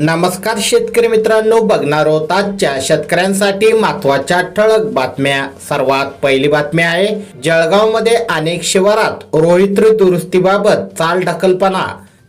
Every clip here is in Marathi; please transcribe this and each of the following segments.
नमस्कार शेतकरी मित्रांनो बघणार आहोत आजच्या शेतकऱ्यांसाठी महत्त्वाच्या ठळक बातम्या. सर्वात पहिली बातमी आहे जळगावमध्ये अनेक शिवारात रोहित्री दुरुस्तीबाबत चाल ढकलपणा.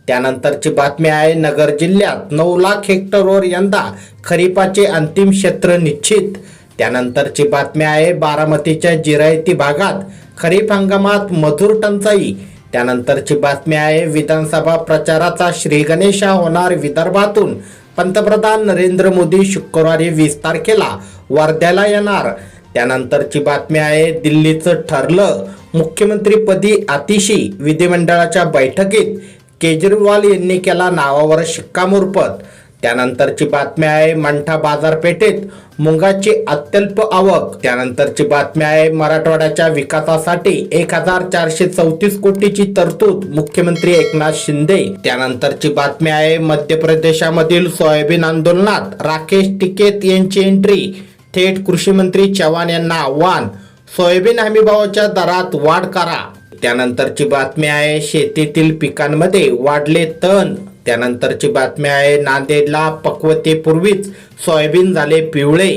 त्यानंतरची बातमी आहे नगर जिल्ह्यात नऊ लाख हेक्टरवर यंदा खरीपाचे अंतिम क्षेत्र निश्चित. त्यानंतरची बातमी आहे बारामतीच्या जिरायती भागात खरीप हंगामात मजूर टंचाई. त्यानंतरची बातमी आहे विधानसभा प्रचाराचा श्रीगणेशा होणार विदर्भातून. पंतप्रधान नरेंद्र मोदी शुक्रवारी वीस तारखेला वर्ध्याला येणार. त्यानंतरची बातमी आहे दिल्लीचं ठरलं. मुख्यमंत्रीपदी आतिशी विधिमंडळाच्या बैठकीत केजरीवाल यांनी केला नावावर शिक्कामोर्फत त्यानंतरची बातमी आहे मंठा बाजारपेठेत. मुंगाची अत्यल्प आवक. त्यानंतरची बातमी आहे मराठवाड्याच्या विकासासाठी एक हजार चारशे चौतीस कोटीची तरतूद मुख्यमंत्री एकनाथ शिंदे. त्यानंतरची बातमी आहे मध्य प्रदेशामधील सोयाबीन आंदोलनात राकेश टिकेत यांची एंट्री थेट कृषी मंत्री चव्हाण यांना आव्हान. सोयाबीन हमीभावाच्या दरात वाढ करा. त्यानंतरची बातमी आहे शेतीतील पिकांमध्ये वाढले तण. त्यानंतरची बातमी आहे नांदेडला पक्वतेपूर्वीच सोयाबीन झाले पिवळे.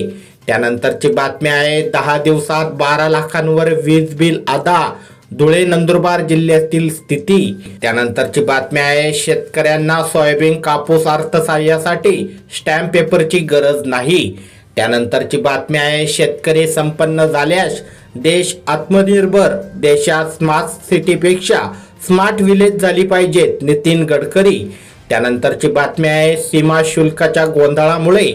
त्यानंतरची बातमी आहे दहा दिवसात बारा लाखांवर वीज बिल अदा धुळे नंदुरबार जिल्ह्यातील स्थिती. त्यानंतरची बातमी आहे शेतकऱ्यांना सोयाबीन कापूस अर्थसहाय्यासाठी स्टॅम्प पेपरची गरज नाही. त्यानंतरची बातमी आहे शेतकरी संपन्न झाल्यास देश आत्मनिर्भर देशात स्मार्ट सिटीपेक्षा स्मार्ट विलेज झाली पाहिजेत नितीन गडकरी. त्यानंतरची बातमी आहे सीमा शुल्काच्या गोंधळामुळे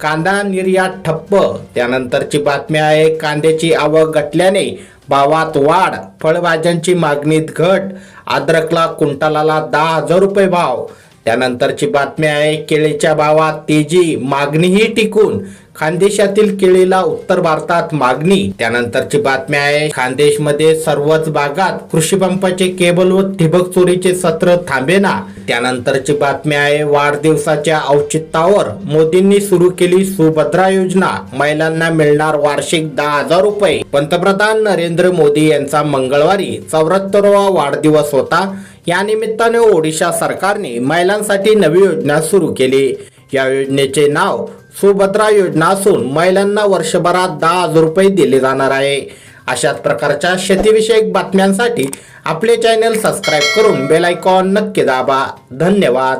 कांदा निर्यात ठप्प. त्यानंतरची बातमी आहे कांद्याची आवक घटल्याने भावात वाढ फळभाज्यांची मागणीत घट अद्रकला कुंटलाला दहा हजार रुपये भाव. त्यानंतरची बातमी आहे केळीच्या भावात तेजी मागणीही टिकून. खानदेशातील केळीला उत्तर भारतात मागणी त्यानंतरची बातमी आहे खानदेशमध्ये सर्वच भागात कृषी पंपाचे केबल व ठिबक चोरीचे सत्र थांबेना. त्यानंतरची बातमी आहे वाढदिवसाच्या औचित्यावर मोदींनी सुरू केली सुभद्रा योजना. महिलांना मिळणार वार्षिक दहा हजार रुपये. पंतप्रधान नरेंद्र मोदी यांचा मंगळवारी चौऱ्याहत्तरवा वाढदिवस होता. या निमित्ताने ओडिशा सरकारने महिलांसाठी नवी योजना सुरू केली. या योजनेचे नाव सुभद्रा योजना असून महिलांना वर्षभरात दहा हजार रुपये दिले जाणार आहे. अशाच प्रकारच्या शेतीविषयक बातम्यांसाठी आपले चॅनल सबस्क्राईब करून बेलायकॉन नक्की दाबा. धन्यवाद.